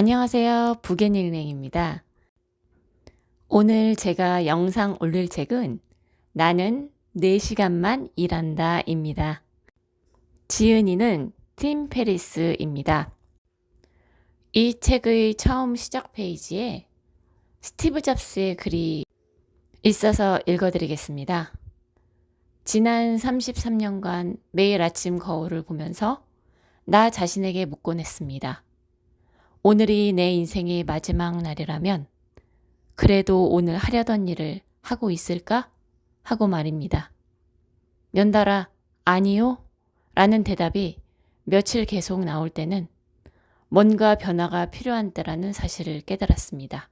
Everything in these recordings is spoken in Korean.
안녕하세요. 부겐일랭입니다. 오늘 제가 영상 올릴 책은 나는 4시간만 일한다 입니다. 지은이는 팀 페리스입니다. 이 책의 처음 시작 페이지에 스티브 잡스의 글이 있어서 읽어드리겠습니다. 지난 33년간 매일 아침 거울을 보면서 나 자신에게 묻곤 했습니다. 오늘이 내 인생의 마지막 날이라면 그래도 오늘 하려던 일을 하고 있을까? 하고 말입니다. 연달아 아니요? 라는 대답이 며칠 계속 나올 때는 뭔가 변화가 필요한 때라는 사실을 깨달았습니다.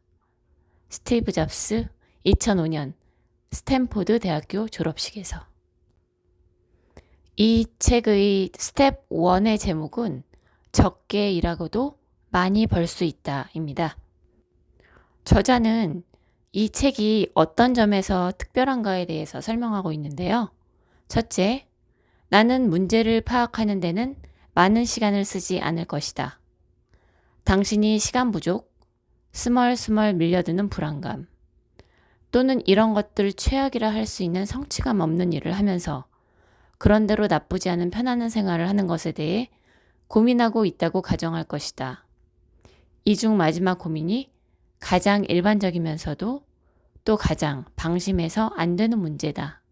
스티브 잡스 2005년 스탠포드 대학교 졸업식에서 이 책의 스텝 1의 제목은 적게 일하고도 많이 벌 수 있다 입니다. 저자는 이 책이 어떤 점에서 특별한가에 대해서 설명하고 있는데요. 첫째, 나는 문제를 파악하는 데는 많은 시간을 쓰지 않을 것이다. 당신이 시간 부족, 스멀스멀 밀려드는 불안감, 또는 이런 것들 최악이라 할 수 있는 성취감 없는 일을 하면서 그런대로 나쁘지 않은 편안한 생활을 하는 것에 대해 고민하고 있다고 가정할 것이다. 이중 마지막 고민이 가장 일반적이면서도 또 가장 방심해서 안 되는 문제다.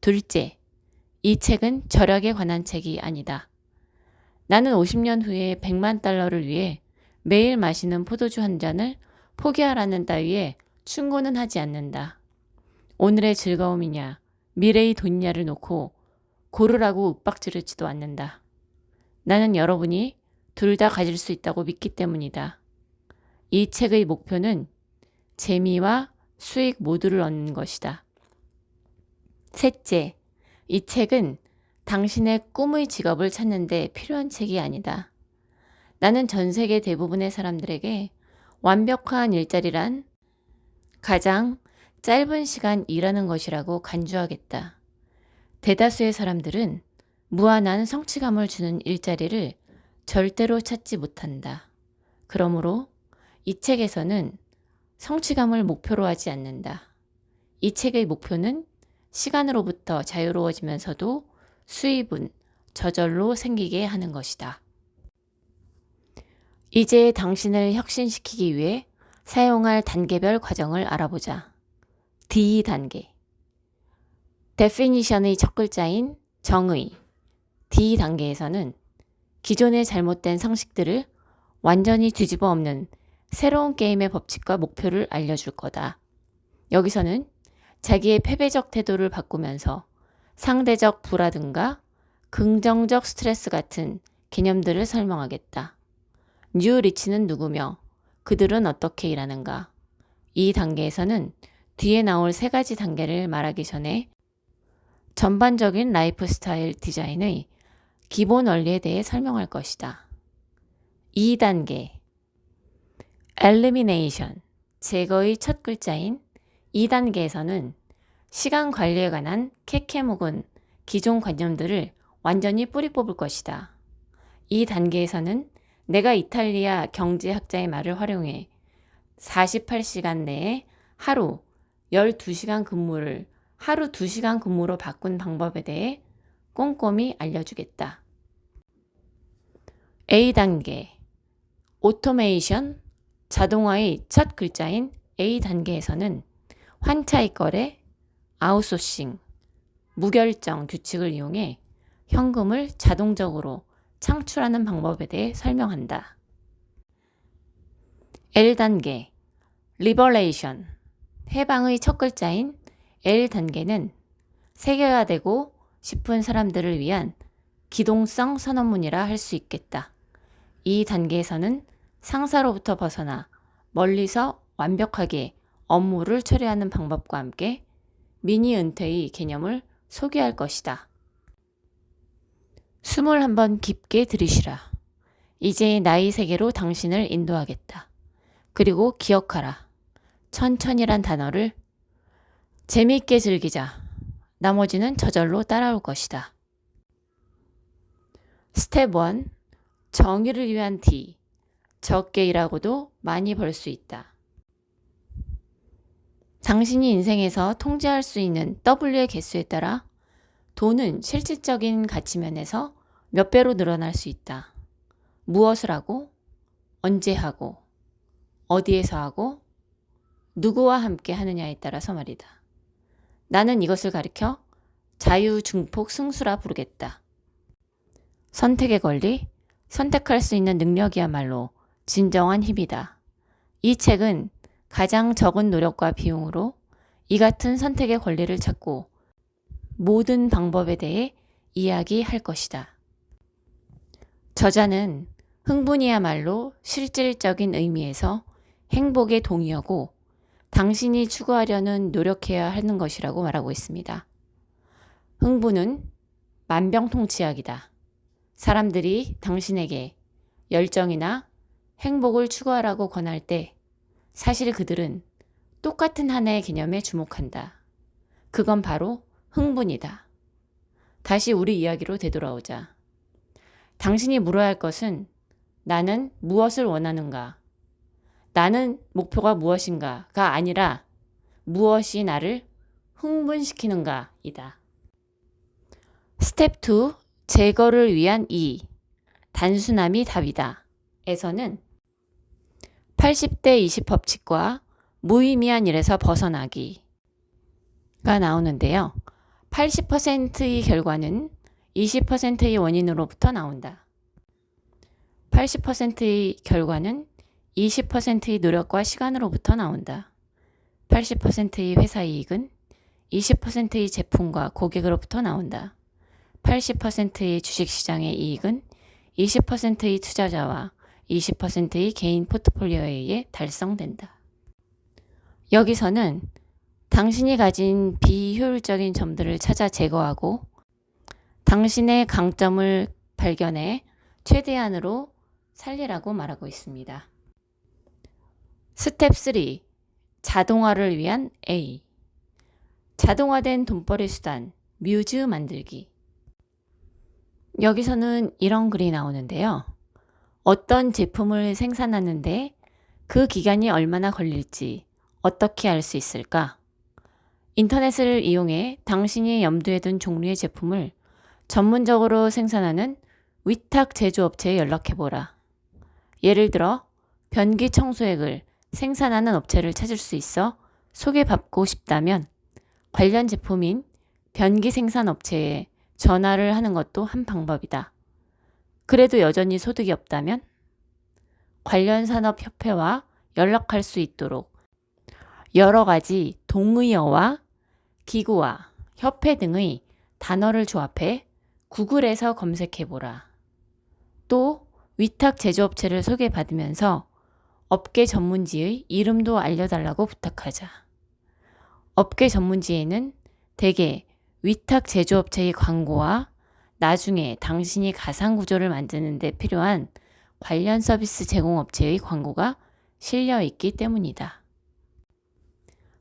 둘째, 이 책은 절약에 관한 책이 아니다. 나는 50년 후에 100만 달러를 위해 매일 마시는 포도주 한 잔을 포기하라는 따위에 충고는 하지 않는다. 오늘의 즐거움이냐, 미래의 돈이냐를 놓고 고르라고 윽박지르지도 않는다. 나는 여러분이 둘 다 가질 수 있다고 믿기 때문이다. 이 책의 목표는 재미와 수익 모두를 얻는 것이다. 셋째, 이 책은 당신의 꿈의 직업을 찾는데 필요한 책이 아니다. 나는 전 세계 대부분의 사람들에게 완벽한 일자리란 가장 짧은 시간 일하는 것이라고 간주하겠다. 대다수의 사람들은 무한한 성취감을 주는 일자리를 절대로 찾지 못한다. 그러므로 이 책에서는 성취감을 목표로 하지 않는다. 이 책의 목표는 시간으로부터 자유로워지면서도 수입은 저절로 생기게 하는 것이다. 이제 당신을 혁신시키기 위해 사용할 단계별 과정을 알아보자. D 단계. definition의 첫 글자인 정의. D 단계에서는 기존의 잘못된 상식들을 완전히 뒤집어 엎는 새로운 게임의 법칙과 목표를 알려줄 거다. 여기서는 자기의 패배적 태도를 바꾸면서 상대적 불화든가 긍정적 스트레스 같은 개념들을 설명하겠다. 뉴 리치는 누구며 그들은 어떻게 일하는가? 이 단계에서는 뒤에 나올 세 가지 단계를 말하기 전에 전반적인 라이프 스타일 디자인의 기본 원리에 대해 설명할 것이다. 2단계 elimination 제거의 첫 글자인 2단계에서는 시간 관리에 관한 캐캐묵은 기존 관념들을 완전히 뿌리 뽑을 것이다. 이 단계에서는 내가 이탈리아 경제학자의 말을 활용해 48시간 내에 하루 12시간 근무를 하루 2시간 근무로 바꾼 방법에 대해 꼼꼼히 알려주겠다. A단계 오토메이션 자동화의 첫 글자인 A 단계에서는 환차익 거래, 아웃소싱, 무결정 규칙을 이용해 현금을 자동적으로 창출하는 방법에 대해 설명한다. L 단계 리버레이션 해방의 첫 글자인 L 단계는 새겨야 되고 싶은 사람들을 위한 기동성 선언문이라 할 수 있겠다. 이 단계에서는 상사로부터 벗어나 멀리서 완벽하게 업무를 처리하는 방법과 함께 미니 은퇴의 개념을 소개할 것이다. 숨을 한번 깊게 들이쉬라. 이제 나의 세계로 당신을 인도하겠다. 그리고 기억하라. 천천히란 단어를 재미있게 즐기자. 나머지는 저절로 따라올 것이다. 스텝 1. 정의를 위한 D. 적게 일하고도 많이 벌 수 있다. 당신이 인생에서 통제할 수 있는 W의 개수에 따라 돈은 실질적인 가치 면에서 몇 배로 늘어날 수 있다. 무엇을 하고, 언제 하고, 어디에서 하고, 누구와 함께 하느냐에 따라서 말이다. 나는 이것을 가리켜 자유중폭 승수라 부르겠다. 선택의 권리, 선택할 수 있는 능력이야말로 진정한 힘이다. 이 책은 가장 적은 노력과 비용으로 이 같은 선택의 권리를 찾고 모든 방법에 대해 이야기할 것이다. 저자는 흥분이야말로 실질적인 의미에서 행복의 동의어고 당신이 추구하려는 노력해야 하는 것이라고 말하고 있습니다. 흥분은 만병통치약이다. 사람들이 당신에게 열정이나 행복을 추구하라고 권할 때 사실 그들은 똑같은 하나의 개념에 주목한다. 그건 바로 흥분이다. 다시 우리 이야기로 되돌아오자. 당신이 물어야 할 것은 나는 무엇을 원하는가? 나는 목표가 무엇인가가 아니라 무엇이 나를 흥분시키는가이다. 스텝 2 제거를 위한 2 단순함이 답이다. 에서는 80대 20 법칙과 무의미한 일에서 벗어나기가 나오는데요. 80%의 결과는 20%의 원인으로부터 나온다. 80%의 결과는 20%의 노력과 시간으로부터 나온다. 80%의 회사 이익은 20%의 제품과 고객으로부터 나온다. 80%의 주식시장의 이익은 20%의 투자자와 20%의 개인 포트폴리오에 의해 달성된다. 여기서는 당신이 가진 비효율적인 점들을 찾아 제거하고 당신의 강점을 발견해 최대한으로 살리라고 말하고 있습니다. 스텝 3. 자동화를 위한 A. 자동화된 돈벌이 수단, 뮤즈 만들기. 여기서는 이런 글이 나오는데요. 어떤 제품을 생산하는데 그 기간이 얼마나 걸릴지 어떻게 알 수 있을까? 인터넷을 이용해 당신이 염두에 둔 종류의 제품을 전문적으로 생산하는 위탁 제조업체에 연락해보라. 예를 들어, 변기 청소액을 생산하는 업체를 찾을 수 있어 소개받고 싶다면 관련 제품인 변기 생산 업체에 전화를 하는 것도 한 방법이다. 그래도 여전히 소득이 없다면 관련 산업 협회와 연락할 수 있도록 여러 가지 동의어와 기구와 협회 등의 단어를 조합해 구글에서 검색해 보라. 또 위탁 제조업체를 소개받으면서 업계 전문지의 이름도 알려달라고 부탁하자. 업계 전문지에는 대개 위탁 제조업체의 광고와 나중에 당신이 가상 구조를 만드는 데 필요한 관련 서비스 제공업체의 광고가 실려 있기 때문이다.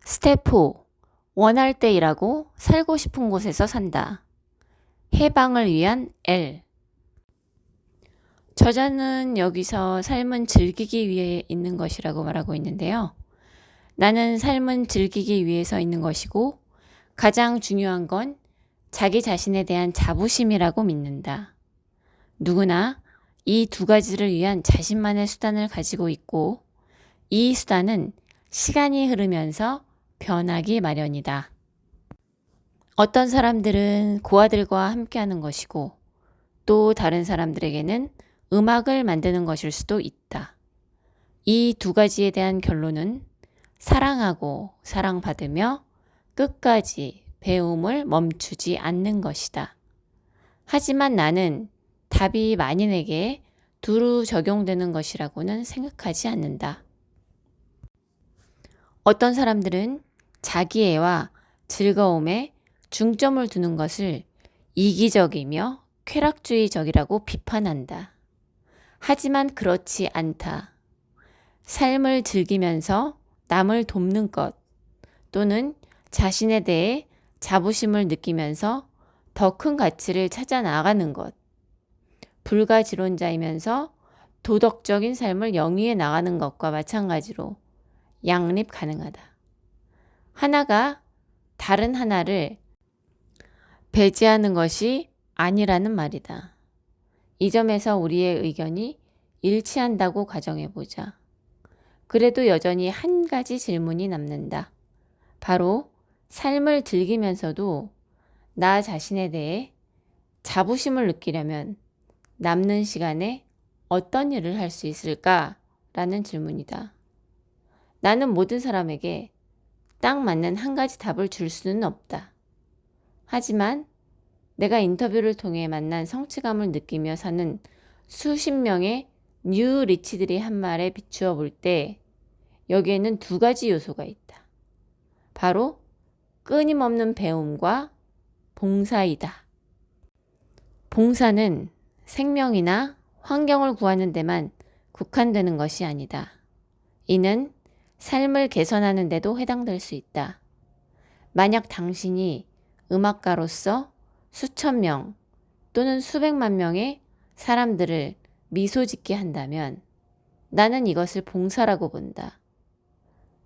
스텝 4. 원할 때 일하고 살고 싶은 곳에서 산다. 해방을 위한 L. 저자는 여기서 삶은 즐기기 위해 있는 것이라고 말하고 있는데요. 나는 삶은 즐기기 위해서 있는 것이고 가장 중요한 건 자기 자신에 대한 자부심이라고 믿는다. 누구나 이 두 가지를 위한 자신만의 수단을 가지고 있고 이 수단은 시간이 흐르면서 변하기 마련이다. 어떤 사람들은 고아들과 함께하는 것이고 또 다른 사람들에게는 음악을 만드는 것일 수도 있다. 이 두 가지에 대한 결론은 사랑하고 사랑받으며 끝까지 배움을 멈추지 않는 것이다. 하지만 나는 답이 만인에게 두루 적용되는 것이라고는 생각하지 않는다. 어떤 사람들은 자기애와 즐거움에 중점을 두는 것을 이기적이며 쾌락주의적이라고 비판한다. 하지만 그렇지 않다. 삶을 즐기면서 남을 돕는 것 또는 자신에 대해 자부심을 느끼면서 더 큰 가치를 찾아 나가는 것. 불가지론자이면서 도덕적인 삶을 영위해 나가는 것과 마찬가지로 양립 가능하다. 하나가 다른 하나를 배제하는 것이 아니라는 말이다. 이 점에서 우리의 의견이 일치한다고 가정해 보자. 그래도 여전히 한 가지 질문이 남는다. 바로 삶을 즐기면서도 나 자신에 대해 자부심을 느끼려면 남는 시간에 어떤 일을 할 수 있을까? 라는 질문이다. 나는 모든 사람에게 딱 맞는 한 가지 답을 줄 수는 없다. 하지만 내가 인터뷰를 통해 만난 성취감을 느끼며 사는 수십 명의 뉴 리치들이 한 말에 비추어 볼 때 여기에는 두 가지 요소가 있다. 바로 끊임없는 배움과 봉사이다. 봉사는 생명이나 환경을 구하는 데만 국한되는 것이 아니다. 이는 삶을 개선하는 데도 해당될 수 있다. 만약 당신이 음악가로서 수천 명 또는 수백만 명의 사람들을 미소 짓게 한다면 나는 이것을 봉사라고 본다.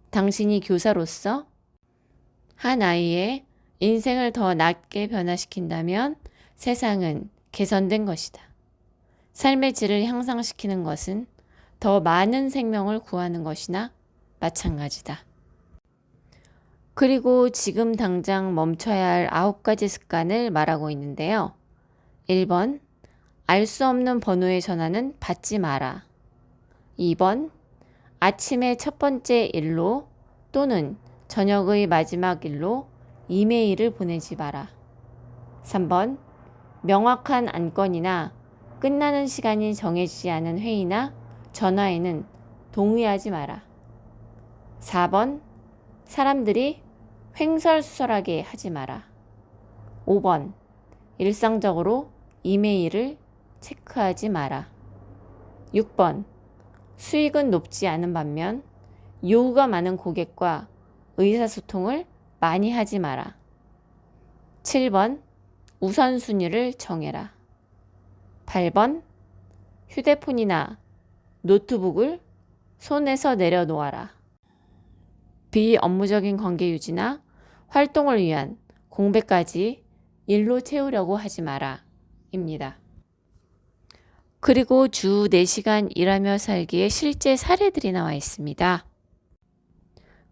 당신이 교사로서 한 아이의 인생을 더 낫게 변화시킨다면 세상은 개선된 것이다. 삶의 질을 향상시키는 것은 더 많은 생명을 구하는 것이나 마찬가지다. 그리고 지금 당장 멈춰야 할 아홉 가지 습관을 말하고 있는데요. 1번, 알 수 없는 번호의 전화는 받지 마라. 2번, 아침의 첫 번째 일로 또는 저녁의 마지막 일로 이메일을 보내지 마라. 3번, 명확한 안건이나 끝나는 시간이 정해지지 않은 회의나 전화에는 동의하지 마라. 4번, 사람들이 횡설수설하게 하지 마라. 5번, 일상적으로 이메일을 체크하지 마라. 6번, 수익은 높지 않은 반면 요구가 많은 고객과 의사소통을 많이 하지 마라. 7번, 우선순위를 정해라. 8번, 휴대폰이나 노트북을 손에서 내려놓아라. 비업무적인 관계 유지나 활동을 위한 공백까지 일로 채우려고 하지 마라. 입니다. 그리고 주 4시간 일하며 살기의 실제 사례들이 나와 있습니다.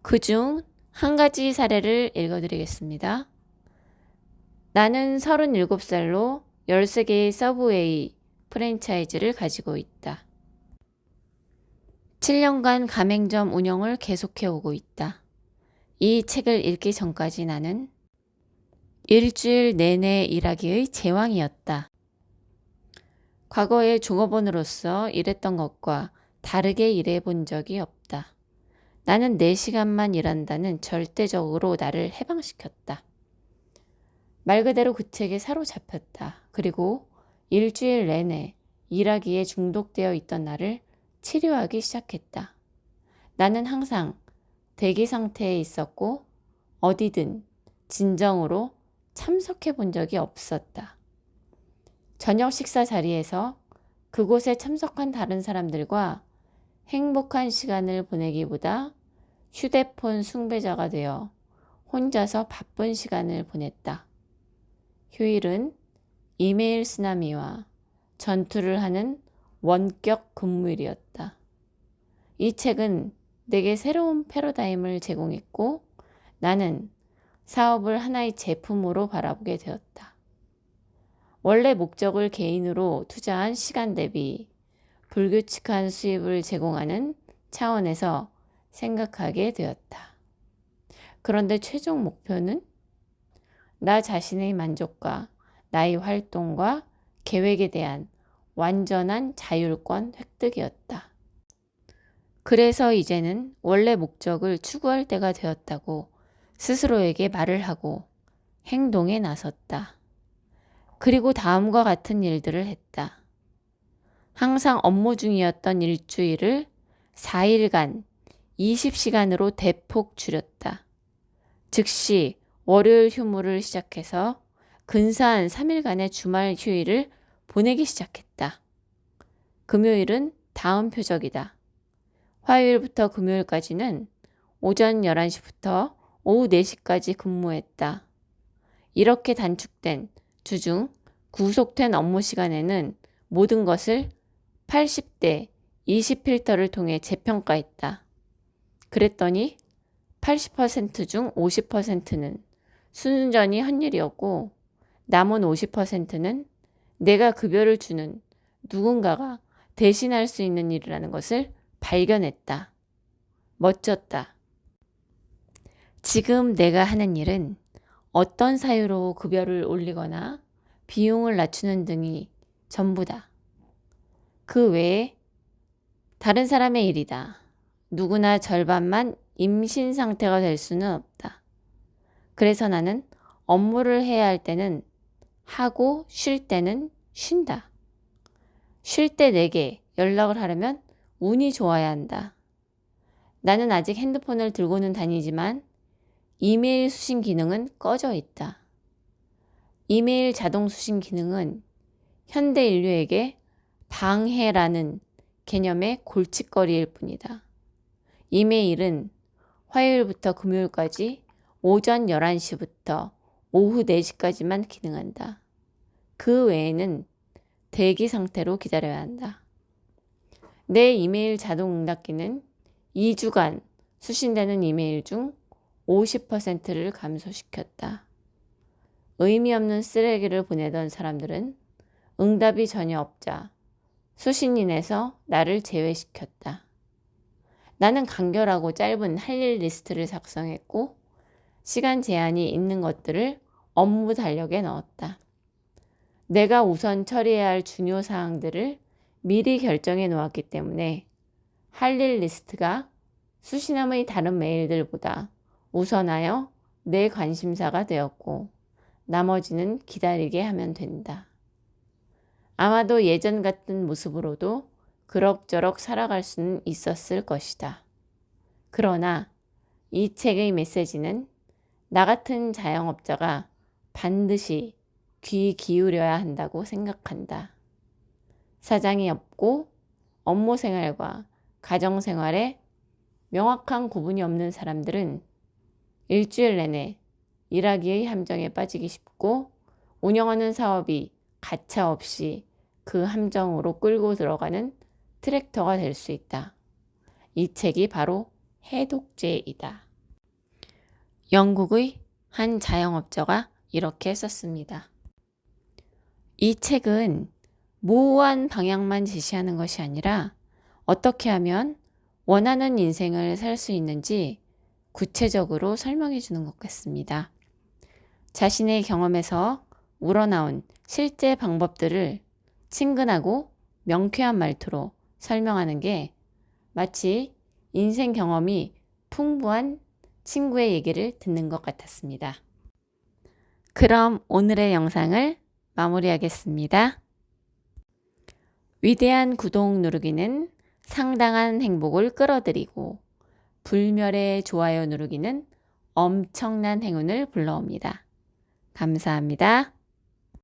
그 중 한 가지 사례를 읽어드리겠습니다. 나는 37살로 13개의 서브웨이 프랜차이즈를 가지고 있다. 7년간 가맹점 운영을 계속해 오고 있다. 이 책을 읽기 전까지 나는 일주일 내내 일하기의 제왕이었다. 과거에 종업원으로서 일했던 것과 다르게 일해 본 적이 없다. 나는 4시간만 일한다는 절대적으로 나를 해방시켰다. 말 그대로 그 책에 사로잡혔다. 그리고 일주일 내내 일하기에 중독되어 있던 나를 치료하기 시작했다. 나는 항상 대기 상태에 있었고 어디든 진정으로 참석해 본 적이 없었다. 저녁 식사 자리에서 그곳에 참석한 다른 사람들과 행복한 시간을 보내기보다 휴대폰 숭배자가 되어 혼자서 바쁜 시간을 보냈다. 휴일은 이메일 쓰나미와 전투를 하는 원격 근무일이었다. 이 책은 내게 새로운 패러다임을 제공했고 나는 사업을 하나의 제품으로 바라보게 되었다. 원래 목적을 개인으로 투자한 시간 대비 불규칙한 수입을 제공하는 차원에서 생각하게 되었다. 그런데 최종 목표는 나 자신의 만족과 나의 활동과 계획에 대한 완전한 자율권 획득이었다. 그래서 이제는 원래 목적을 추구할 때가 되었다고 스스로에게 말을 하고 행동에 나섰다. 그리고 다음과 같은 일들을 했다. 항상 업무 중이었던 일주일을 4일간 20시간으로 대폭 줄였다. 즉시 월요일 휴무를 시작해서 근사한 3일간의 주말 휴일을 보내기 시작했다. 금요일은 다음 표적이다. 화요일부터 금요일까지는 오전 11시부터 오후 4시까지 근무했다. 이렇게 단축된 주중 구속된 업무 시간에는 모든 것을 80대 20 필터를 통해 재평가했다. 그랬더니 80%중 50%는 순전히 헛일이었고 남은 50%는 내가 급여를 주는 누군가가 대신할 수 있는 일이라는 것을 발견했다. 멋졌다. 지금 내가 하는 일은 어떤 사유로 급여를 올리거나 비용을 낮추는 등이 전부다. 그 외에 다른 사람의 일이다. 누구나 절반만 임신 상태가 될 수는 없다. 그래서 나는 업무를 해야 할 때는 하고 쉴 때는 쉰다. 쉴 때 내게 연락을 하려면 운이 좋아야 한다. 나는 아직 핸드폰을 들고는 다니지만 이메일 수신 기능은 꺼져 있다. 이메일 자동 수신 기능은 현대 인류에게 방해라는 개념의 골칫거리일 뿐이다. 이메일은 화요일부터 금요일까지 오전 11시부터 오후 4시까지만 기능한다. 그 외에는 대기 상태로 기다려야 한다. 내 이메일 자동 응답기는 2주간 수신되는 이메일 중 50%를 감소시켰다. 의미 없는 쓰레기를 보내던 사람들은 응답이 전혀 없자 수신인에서 나를 제외시켰다. 나는 간결하고 짧은 할 일 리스트를 작성했고 시간 제한이 있는 것들을 업무 달력에 넣었다. 내가 우선 처리해야 할 중요 사항들을 미리 결정해 놓았기 때문에 할 일 리스트가 수신함의 다른 메일들보다 우선하여 내 관심사가 되었고 나머지는 기다리게 하면 된다. 아마도 예전 같은 모습으로도 그럭저럭 살아갈 수는 있었을 것이다. 그러나 이 책의 메시지는 나 같은 자영업자가 반드시 귀 기울여야 한다고 생각한다. 사장이 없고 업무 생활과 가정 생활에 명확한 구분이 없는 사람들은 일주일 내내 일하기의 함정에 빠지기 쉽고 운영하는 사업이 가차 없이 그 함정으로 끌고 들어가는 트랙터가 될 수 있다. 이 책이 바로 해독제이다. 영국의 한 자영업자가 이렇게 썼습니다. 이 책은 모호한 방향만 제시하는 것이 아니라 어떻게 하면 원하는 인생을 살 수 있는지 구체적으로 설명해 주는 것 같습니다. 자신의 경험에서 우러나온 실제 방법들을 친근하고 명쾌한 말투로 설명하는 게 마치 인생 경험이 풍부한 친구의 얘기를 듣는 것 같았습니다. 그럼 오늘의 영상을 마무리하겠습니다. 위대한 구독 누르기는 상당한 행복을 끌어들이고 불멸의 좋아요 누르기는 엄청난 행운을 불러옵니다. 감사합니다.